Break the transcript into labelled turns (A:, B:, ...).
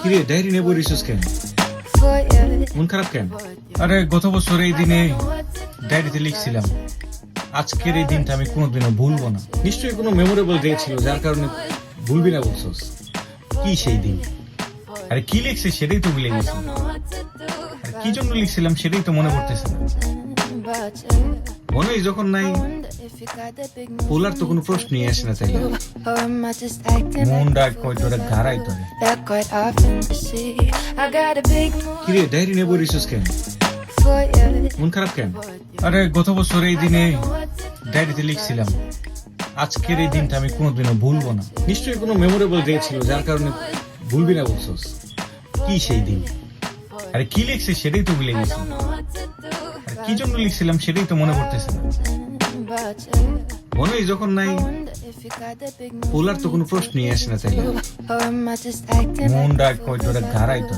A: কিরে ডায়েরি নেব রিসোর্স কেন. মন খারাপ কেন? আরে গত বছর এই দিনে ডায়েরিতে লিখছিলাম আজকের এই দিনটা আমি কোনোদিনও ভুলবো না। নিশ্চয়ই কোনো মেমোরেবল ডে ছিল যার কারণে ভুলবি না বলছোস। কি সেই দিন? আরে কি লিখছে সেটাই তো ভুলে গেছি। আর কি জন্য লিখছিলাম সেটাই তো মনে পড়তেছে না।
B: But
A: মনেই যখন নাই বলার তো কোনো প্রশ্নই আসে না তাই মন ডাক কয় তোরা গাড়াই তোরে কিরে, ডায়েরি নেব রিসোর্স কেন? মন খারাপ কেন? আরে, গত বছর এই দিনে ডায়েরিতে লিখছিলাম, আজকের এই দিনটা আমি কোনোদিনও ভুলবো না। নিশ্চয়ই কোনো মেমোরেবল ডে ছিল, যার কারণে ভুলবি না বলছোস। কি সেই দিন? আরে, কি লিখছে সেটাই তো ভুলে গেছি। কি জন্য লিখছিলাম সেটাই তো মনে পড়তেছে না. মনেই যখন নাই পোলার তো কোনো প্রশ্নই আসে না তাই মন ডাক
B: কয়টা ধারাই তো